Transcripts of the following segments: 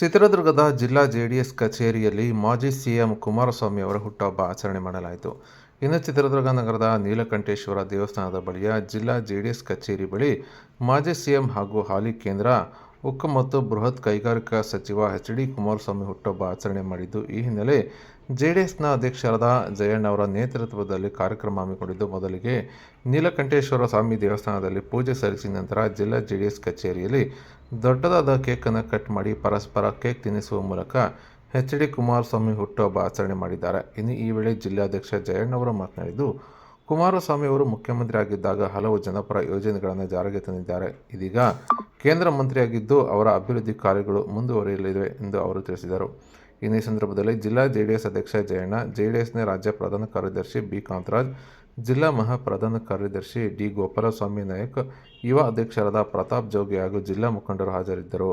ಚಿತ್ರದುರ್ಗದ ಜಿಲ್ಲಾ ಜೆಡಿಎಸ್ ಕಚೇರಿಯಲ್ಲಿ ಮಾಜಿ ಸಿಎಂ ಕುಮಾರಸ್ವಾಮಿ ಅವರ ಹುಟ್ಟಹಬ್ಬ ಆಚರಣೆ ಮಾಡಲಾಯಿತು. ಇನ್ನು ಚಿತ್ರದುರ್ಗ ನಗರದ ನೀಲಕಂಠೇಶ್ವರ ದೇವಸ್ಥಾನದ ಬಳಿಯ ಜಿಲ್ಲಾ ಜೆಡಿಎಸ್ ಕಚೇರಿ ಬಳಿ ಮಾಜಿ ಸಿಎಂ ಹಾಗೂ ಹಾಲಿ ಕೇಂದ್ರ ಉಕ್ಕು ಮತ್ತು ಬೃಹತ್ ಕೈಗಾರಿಕಾ ಸಚಿವ ಎಚ್ ಡಿ ಕುಮಾರಸ್ವಾಮಿ ಹುಟ್ಟುಹಬ್ಬ ಆಚರಣೆ ಮಾಡಿದ್ದು, ಈ ಹಿನ್ನೆಲೆ ಜೆಡಿಎಸ್ನ ಅಧ್ಯಕ್ಷರಾದ ಜಯಣ್ಣ ಅವರ ನೇತೃತ್ವದಲ್ಲಿ ಕಾರ್ಯಕ್ರಮ ಹಮ್ಮಿಕೊಂಡಿದ್ದು, ಮೊದಲಿಗೆ ನೀಲಕಂಠೇಶ್ವರ ಸ್ವಾಮಿ ದೇವಸ್ಥಾನದಲ್ಲಿ ಪೂಜೆ ಸಲ್ಲಿಸಿದ ನಂತರ ಜಿಲ್ಲಾ ಜೆಡಿಎಸ್ ಕಚೇರಿಯಲ್ಲಿ ದೊಡ್ಡದಾದ ಕೇಕನ್ನು ಕಟ್ ಮಾಡಿ ಪರಸ್ಪರ ಕೇಕ್ ತಿನ್ನಿಸುವ ಮೂಲಕ ಎಚ್ ಡಿ ಕುಮಾರಸ್ವಾಮಿ ಹುಟ್ಟುಹಬ್ಬ ಆಚರಣೆ ಮಾಡಿದ್ದಾರೆ. ಇನ್ನು ಈ ವೇಳೆ ಜಿಲ್ಲಾಧ್ಯಕ್ಷ ಜಯಣ್ಣ ಅವರು ಮಾತನಾಡಿದ್ದು, ಕುಮಾರಸ್ವಾಮಿ ಅವರು ಮುಖ್ಯಮಂತ್ರಿ ಆಗಿದ್ದಾಗ ಹಲವು ಜನಪರ ಯೋಜನೆಗಳನ್ನು ಜಾರಿಗೆ ತಂದಿದ್ದಾರೆ. ಇದೀಗ ಕೇಂದ್ರ ಮಂತ್ರಿಯಾಗಿದ್ದು ಅವರ ಅಭಿವೃದ್ಧಿ ಕಾರ್ಯಗಳು ಮುಂದುವರಿಯಲಿವೆ ಎಂದು ಅವರು ತಿಳಿಸಿದರು. ಇನ್ನು ಈ ಸಂದರ್ಭದಲ್ಲಿ ಜಿಲ್ಲಾ ಜೆಡಿಎಸ್ ಅಧ್ಯಕ್ಷ ಜಯಣ್ಣ, ಜೆಡಿಎಸ್ನ ರಾಜ್ಯ ಪ್ರಧಾನ ಕಾರ್ಯದರ್ಶಿ ಬಿ. ಕಾಂತರಾಜ್, ಜಿಲ್ಲಾ ಮಹಾ ಪ್ರಧಾನ ಕಾರ್ಯದರ್ಶಿ ಡಿ. ಗೋಪಾಲಸ್ವಾಮಿ ನಾಯಕ್, ಯುವ ಅಧ್ಯಕ್ಷರಾದ ಪ್ರತಾಪ್ ಜೋಗಿ ಹಾಗೂ ಜಿಲ್ಲಾ ಮುಖಂಡರು ಹಾಜರಿದ್ದರು.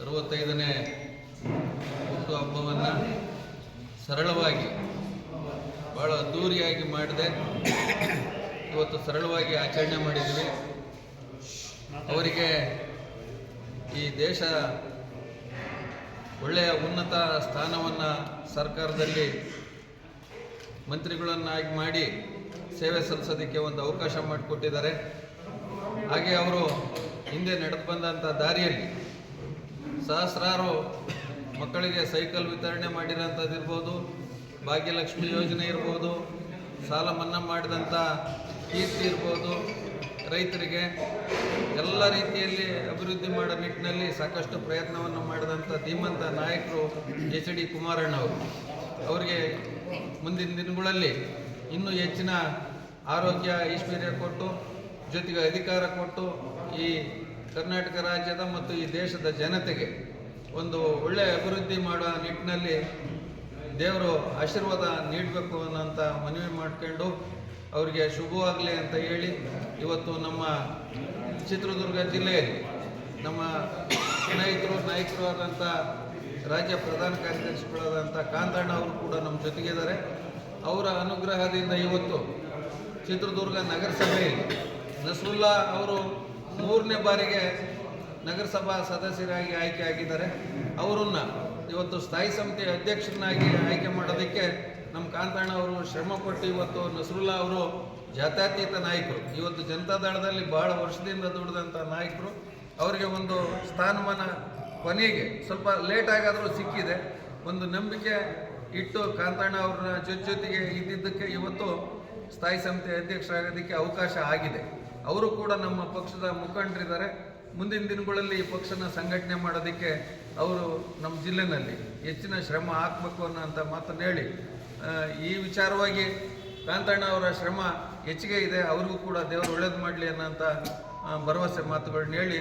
ಅರವತ್ತೈದನೇ ಹುಟ್ಟುಹಬ್ಬವನ್ನು ಸರಳವಾಗಿ ಭಾಳ ಅದ್ಧೂರಿಯಾಗಿ ಮಾಡಿದೆ. ಇವತ್ತು ಸರಳವಾಗಿ ಆಚರಣೆ ಮಾಡಿದ್ವಿ ಅವರಿಗೆ ಈ ದೇಶ ಒಳ್ಳೆಯ ಉನ್ನತ ಸ್ಥಾನವನ್ನು ಸರ್ಕಾರದಲ್ಲಿ ಮಂತ್ರಿಗಳನ್ನಾಗಿ ಮಾಡಿ ಸೇವೆ ಸಲ್ಲಿಸೋದಕ್ಕೆ ಒಂದು ಅವಕಾಶ ಮಾಡಿಕೊಟ್ಟಿದ್ದಾರೆ. ಹಾಗೆ ಅವರು ಹಿಂದೆ ನಡೆದು ಬಂದಂಥ ದಾರಿಯಲ್ಲಿ ಸಹಸ್ರಾರು ಮಕ್ಕಳಿಗೆ ಸೈಕಲ್ ವಿತರಣೆ ಮಾಡಿರೋಂಥದ್ದು ಇರ್ಬೋದು, ಭಾಗ್ಯಲಕ್ಷ್ಮಿ ಯೋಜನೆ ಇರ್ಬೋದು, ಸಾಲ ಮನ್ನಾ ಮಾಡಿದಂಥ ಕೀರ್ತಿ ಇರ್ಬೋದು, ರೈತರಿಗೆ ಎಲ್ಲ ರೀತಿಯಲ್ಲಿ ಅಭಿವೃದ್ಧಿ ಮಾಡೋ ನಿಟ್ಟಿನಲ್ಲಿ ಸಾಕಷ್ಟು ಪ್ರಯತ್ನವನ್ನು ಮಾಡಿದಂಥ ಧೀಮಂತ ನಾಯಕರು ಎಚ್ ಡಿ ಕುಮಾರಣ್ಣವರು ಅವರಿಗೆ ಮುಂದಿನ ದಿನಗಳಲ್ಲಿ ಇನ್ನೂ ಹೆಚ್ಚಿನ ಆರೋಗ್ಯ ಐಶ್ವರ್ಯ ಕೊಟ್ಟು, ಜೊತೆಗೆ ಅಧಿಕಾರ ಕೊಟ್ಟು ಈ ಕರ್ನಾಟಕ ರಾಜ್ಯದ ಮತ್ತು ಈ ದೇಶದ ಜನತೆಗೆ ಒಂದು ಒಳ್ಳೆಯ ಅಭಿವೃದ್ಧಿ ಮಾಡೋ ನಿಟ್ಟಿನಲ್ಲಿ ದೇವರು ಆಶೀರ್ವಾದ ನೀಡಬೇಕು ಅನ್ನೋಂಥ ಮನವಿ ಮಾಡ್ಕೊಂಡು ಅವರಿಗೆ ಶುಭವಾಗಲಿ ಅಂತ ಹೇಳಿ ಇವತ್ತು ನಮ್ಮ ಚಿತ್ರದುರ್ಗ ಜಿಲ್ಲೆಯಲ್ಲಿ ನಮ್ಮ ಸ್ನೇಹಿತರು, ನಾಯಕರು ಆದಂಥ ರಾಜ್ಯ ಪ್ರಧಾನ ಕಾರ್ಯದರ್ಶಿಗಳಾದಂಥ ಕಾಂತಣ್ಣ ಅವರು ಕೂಡ ನಮ್ಮ ಜೊತೆಗಿದ್ದಾರೆ. ಅವರ ಅನುಗ್ರಹದಿಂದ ಇವತ್ತು ಚಿತ್ರದುರ್ಗ ನಗರಸಭೆ, ನಸ್ರುಲ್ಲಾ ಅವರು ಮೂರನೇ ಬಾರಿಗೆ ನಗರಸಭಾ ಸದಸ್ಯರಾಗಿ ಆಯ್ಕೆ ಆಗಿದ್ದಾರೆ. ಅವರನ್ನು ಇವತ್ತು ಸ್ಥಾಯಿ ಸಮಿತಿ ಅಧ್ಯಕ್ಷರನ್ನಾಗಿ ಆಯ್ಕೆ ಮಾಡೋದಕ್ಕೆ ನಮ್ಮ ಕಾಂತಾಣ ಅವರು ಶ್ರಮಪಟ್ಟು ಇವತ್ತು ನಸ್ರುಲ್ಲಾ ಅವರು ಜಾತ್ಯತೀತ ನಾಯಕರು. ಇವತ್ತು ಜನತಾದಳದಲ್ಲಿ ಬಹಳ ವರ್ಷದಿಂದ ದುಡಿದಂಥ ನಾಯಕರು. ಅವರಿಗೆ ಒಂದು ಸ್ಥಾನಮಾನ ಕೊನೆಗೆ ಸ್ವಲ್ಪ ಲೇಟ್ ಆಗಾದರೂ ಸಿಕ್ಕಿದೆ. ಒಂದು ನಂಬಿಕೆ ಇಟ್ಟು ಕಾಂತಣ್ಣ ಅವ್ರನ್ನ ಜೊತೆ ಜೊತೆಗೆ ಇದ್ದಿದ್ದಕ್ಕೆ ಇವತ್ತು ಸ್ಥಾಯಿ ಸಮಿತಿ ಅಧ್ಯಕ್ಷರಾಗೋದಕ್ಕೆ ಅವಕಾಶ ಆಗಿದೆ. ಅವರು ಕೂಡ ನಮ್ಮ ಪಕ್ಷದ ಮುಖಂಡರಿದ್ದಾರೆ. ಮುಂದಿನ ದಿನಗಳಲ್ಲಿ ಈ ಪಕ್ಷನ ಸಂಘಟನೆ ಮಾಡೋದಕ್ಕೆ ಅವರು ನಮ್ಮ ಜಿಲ್ಲೆನಲ್ಲಿ ಹೆಚ್ಚಿನ ಶ್ರಮ ಹಾಕಬೇಕು ಅನ್ನೋಂಥ ಮಾತನ್ನು ಹೇಳಿ ಈ ವಿಚಾರವಾಗಿ ಕಾಂತಣ್ಣ ಅವರ ಶ್ರಮ ಹೆಚ್ಚಿಗೆ ಇದೆ. ಅವ್ರಿಗೂ ಕೂಡ ದೇವರು ಒಳ್ಳೇದು ಮಾಡಲಿ ಅನ್ನೋಂಥ ಭರವಸೆ ಮಾತುಗಳನ್ನ ಹೇಳಿ